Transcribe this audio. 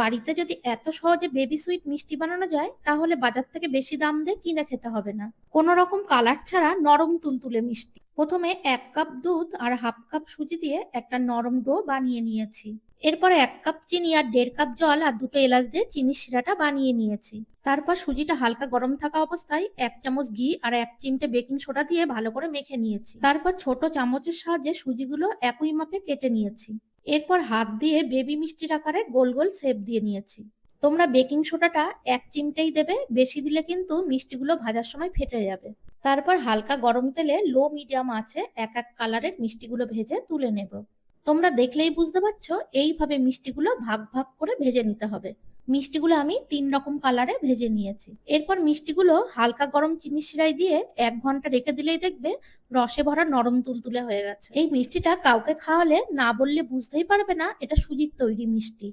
বাড়িতে যদি এত সহজে বেবি সুইট মিষ্টি বানানো যায়, তাহলে বাজার থেকে বেশি দাম দিয়ে কিনে খেতে হবে না। কোনো রকম কালার ছাড়া নরম তুলতুলে মিষ্টি। প্রথমে এক কাপ দুধ আর হাফ কাপ সুজি দিয়ে একটা নরম ডো বানিয়ে নিয়েছি। এরপরে এক কাপ চিনি আর দেড় কাপ জল আর দুটো এলাচ দিয়ে চিনির শিরাটা বানিয়ে নিয়েছি। তারপর সুজিটা হালকা গরম থাকা অবস্থায় এক চামচ ঘি আর এক চিমটে বেকিং সোডা দিয়ে ভালো করে মেখে নিয়েছি। তারপর ছোট চামচের সাহায্যে সুজিগুলো একই মাপে কেটে নিয়েছি। এরপর হাত দিয়ে বেবি মিষ্টির আকারে গোল গোল শেপ দিয়ে নিয়েছি। তোমরা বেকিং সোডাটা এক চিমটেই দেবে, বেশি দিলে কিন্তু মিষ্টিগুলো ভাজার সময় ফেটে যাবে। তারপর হালকা গরম তেলে লো মিডিয়াম আছে এক এক কালারের মিষ্টিগুলো ভেজে তুলে নেব। তোমরা দেখলেই বুঝতে পারছ, এইভাবে মিষ্টিগুলো ভাগ ভাগ করে ভেজে নিতে হবে। মিষ্টিগুলো আমি তিন রকম কালারে ভেজে নিয়েছি। এরপর মিষ্টিগুলো হালকা গরম চিনি সিরাই দিয়ে এক ঘণ্টা রেখে দিলেই দেখবে রসে ভরা নরম তুলতুলে হয়ে গেছে। এই মিষ্টিটা কাউকে খাওয়ালে না বললে বুঝতেই পারবে না, এটা সুজির তৈরি মিষ্টি।